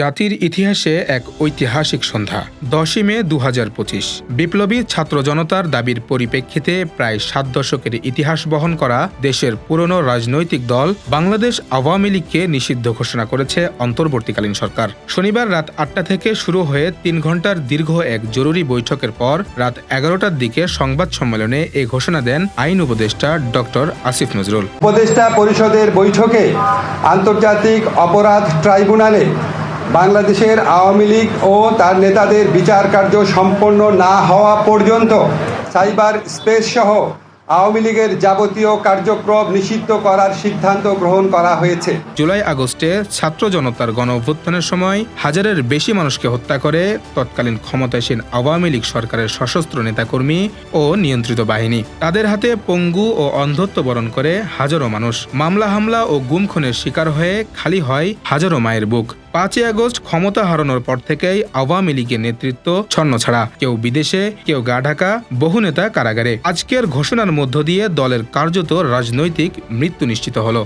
জাতির ইতিহাসে এক ঐতিহাসিক সন্ধ্যা, দশই মে দু বিপ্লবী ছাত্র জনতার দাবির পরিপ্রেক্ষিতে প্রায় সাত দশকের ইতিহাস বহন করা দেশের পুরনো রাজনৈতিক দল বাংলাদেশ আওয়ামী লীগকে নিষিদ্ধ ঘোষণা করেছে অন্তর্বর্তীকালীন সরকার। শনিবার রাত আটটা থেকে শুরু হয়ে তিন ঘণ্টার দীর্ঘ এক জরুরি বৈঠকের পর রাত এগারোটার দিকে সংবাদ সম্মেলনে এ ঘোষণা দেন আইন উপদেষ্টা ডক্টর আসিফ নজরুল। উপদেষ্টা পরিষদের বৈঠকে আন্তর্জাতিক অপরাধ ট্রাইব্যুনালে বাংলাদেশের আওয়ামী লীগ ও তার নেতাদের বিচার কার্য সম্পন্ন না হওয়া পর্যন্ত সাইবার স্পেস সহ আওয়ামী লীগের যাবতীয় কার্যক্রম নিষিদ্ধ করার সিদ্ধান্ত গ্রহণ করা হয়েছে। জুলাই আগস্টে ছাত্র জনতার গণ সময় হাজারের বেশি মানুষকে হত্যা করে তৎকালীন ক্ষমতাসীন আওয়ামী লীগ সরকারের সশস্ত্র নেতাকর্মী ও নিয়ন্ত্রিত বাহিনী। তাদের হাতে পঙ্গু ও অন্ধত্ব বরণ করে হাজারো মানুষ। মামলা হামলা ও গুমখনের শিকার হয়ে খালি হয় হাজারো মায়ের বুক। পাঁচই আগস্ট ক্ষমতা হারানোর পর থেকেই আওয়ামী লীগের নেতৃত্ব ছন্ন ছাড়া। কেউ বিদেশে, কেউ গা ঢাকা, বহু নেতা কারাগারে। আজকের ঘোষণার মধ্য দিয়ে দলের কার্যত রাজনৈতিক মৃত্যু নিশ্চিত হলো।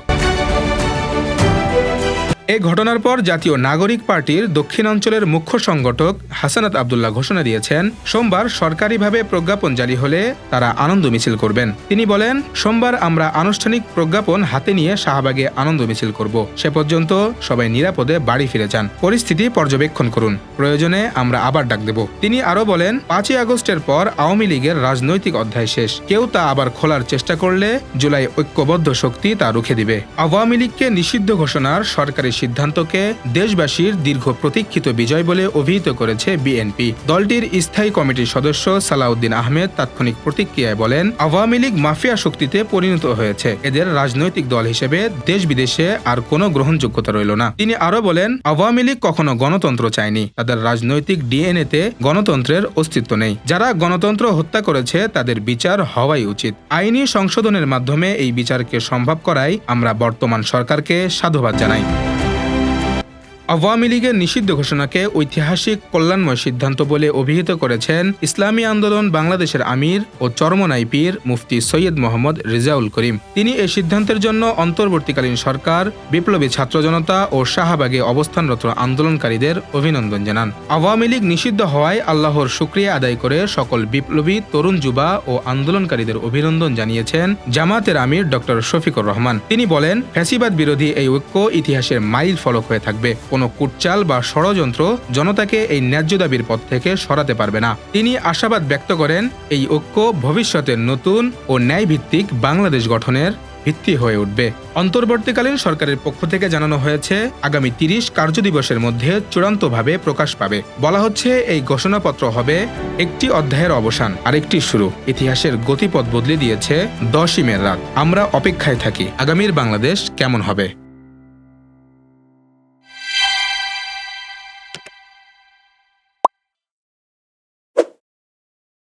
এ ঘটনার পর জাতীয় নাগরিক পার্টির দক্ষিণাঞ্চলের মুখ্য সংগঠক হাসানাত আবদুল্লাহ ঘোষণা দিয়েছেন, সোমবার সরকারিভাবে প্রজ্ঞাপন জারি হলে তারা আনন্দ মিছিল করবেন। তিনি বলেন, সোমবার আমরা আনুষ্ঠানিক প্রজ্ঞাপন হাতে নিয়ে শাহবাগে আনন্দ মিছিল করব। সে পর্যন্ত সবাই নিরাপদে বাড়ি ফিরে যান। পরিস্থিতি পর্যবেক্ষণ করুন। প্রয়োজনে আমরা আবার ডাক দেব। তিনি আরও বলেন, পাঁচই আগস্টের পর আওয়ামী লীগের রাজনৈতিক অধ্যায় শেষ। কেউ তা আবার খোলার চেষ্টা করলে জুলাই ঐক্যবদ্ধ শক্তি তা রুখে দিবে। আওয়ামী লীগকে নিষিদ্ধ ঘোষণার সরকারি সিদ্ধান্তকে দেশবাসীর দীর্ঘ প্রতীক্ষিত বিজয় বলে অভিহিত করেছে বিএনপি। দলটির স্থায়ী কমিটির সদস্য সালাউদ্দিন আহমেদ তাৎক্ষণিক প্রতিক্রিয়ায় বলেন, আওয়ামী লীগ মাফিয়া শক্তিতে পরিণত হয়েছে। এদের রাজনৈতিক দল হিসেবে দেশ বিদেশে আর কোনো গ্রহণযোগ্যতা রইল না। তিনি আরও বলেন, আওয়ামী লীগ কখনো গণতন্ত্র চায়নি। তাদের রাজনৈতিক ডিএনএ তে গণতন্ত্রের অস্তিত্ব নেই। যারা গণতন্ত্র হত্যা করেছে, তাদের বিচার হওয়াই উচিত। আইনি সংশোধনের মাধ্যমে এই বিচারকে সম্ভব করাই আমরা বর্তমান সরকারকে সাধুবাদ জানাই। আওয়ামী লীগের নিষিদ্ধ ঘোষণাকে ঐতিহাসিক কল্যাণময় সিদ্ধান্ত বলে অভিহিত করেছেন ইসলামী আন্দোলন বাংলাদেশের আমির ও চরমনাই পীর মুফতি সৈয়দ মোহাম্মদ রেজাউল করিম। তিনি এই সিদ্ধান্তের জন্য অন্তর্বর্তীকালীন সরকার, বিপ্লবী ছাত্র জনতা ও শাহবাগে অবস্থানরত আন্দোলনকারীদের অভিনন্দন জানান। আওয়ামী লীগ নিষিদ্ধ হওয়ায় আল্লাহর শুক্রিয়া আদায় করে সকল বিপ্লবী, তরুণ যুবা ও আন্দোলনকারীদের অভিনন্দন জানিয়েছেন জামাতের আমির ডক্টর শফিকুর রহমান। তিনি বলেন, ফ্যাসিবাদ বিরোধী এই ঐক্য ইতিহাসের মাইল ফলক হয়ে থাকবে। কোনো কুটচাল বা ষড়যন্ত্র জনতাকে এই ন্যায্য দাবির পথ থেকে সরাতে পারবে না। তিনি আশাবাদ ব্যক্ত করেন, এই ঐক্য ভবিষ্যতের নতুন ও ন্যায়ভিত্তিক বাংলাদেশ গঠনের ভিত্তি হয়ে উঠবে। অন্তর্বর্তীকালীন সরকারের পক্ষ থেকে জানানো হয়েছে, আগামী তিরিশ কার্যদিবসের মধ্যে চূড়ান্তভাবে প্রকাশ পাবে। বলা হচ্ছে, এই ঘোষণাপত্র হবে একটি অধ্যায়ের অবসান, আরেকটি শুরু। ইতিহাসের গতিপথ বদলে দিয়েছে দশই মের রাত। আমরা অপেক্ষায় থাকি। আগামীর বাংলাদেশ কেমন হবে?